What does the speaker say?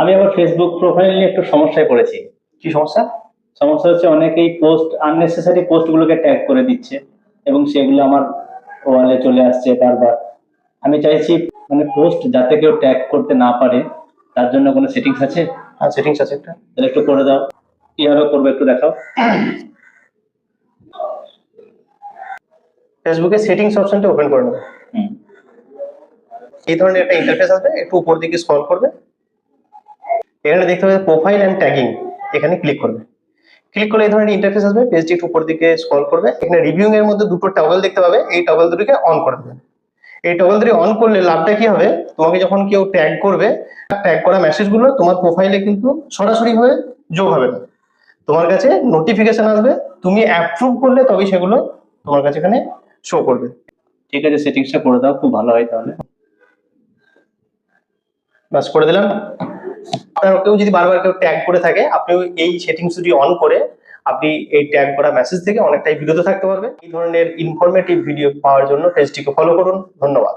আমি আবার Facebook profile নিয়ে একটু সমস্যায় পড়েছি। কি সমস্যা? সমস্যা হচ্ছে অনেকেই পোস্ট আননেসেসারি পোস্টগুলোকে ট্যাগ করে দিচ্ছে এবং সেগুলো আমার ওয়ালে চলে আসছে বারবার। আমি চাইছি মানে পোস্ট যাতে কেউ ট্যাগ করতে না পারে তার জন্য কোনো সেটিংস আছে? হ্যাঁ সেটিংস আছে একটা। তাহলে একটু করে দাও। কীভাবে করবে একটু দেখাও। ফেসবুকে সেটিংস অপশনটা ওপেন করে নেবে হুম। এই ধরনের একটা ইন্টারফেস আসবে একটু উপর দিকে স্ক্রল করবে। এখানে দেখতে পাবে প্রোফাইল অ্যান্ড ট্যাগিং এখানে ক্লিক করবে। ক্লিক করলে এই ধরনের ইন্টারফেস আসবে পেজটি একটু উপর দিকে স্ক্রল করবে। এখানে রিভিউইং এর মধ্যে দুটো টগল দেখতে পাবে এই টগল দুটোকে অন করে দেবে। এই টগল দুটি অন করলে লাভটা কি হবে? তোমাকে যখন কেউ ট্যাগ করবে ট্যাগ করা মেসেজগুলো তোমার প্রোফাইলে কিন্তু সরাসরি ভাবে যোগ হবে না। তোমার কাছে নোটিফিকেশন আসবে তুমি অ্যাপ্রুভ করলে তবেই সেগুলো তোমার কাছে এখানে শো করবে। ঠিক আছে সেটিংসটা করে দাও খুব ভালো হয় তাহলে। বাস করে দিলাম। আপনার কেউ যদি বারবার কেউ ট্যাগ করে থাকে আপনি এই সেটিংস যদি অন করে আপনি এই ট্যাগ করা মেসেজ থেকে অনেকটাই বিরত থাকতে পারবে এই ধরনের ইনফরমেটিভ ভিডিও পাওয়ার জন্য পেজটিকে ফলো করুন। ধন্যবাদ।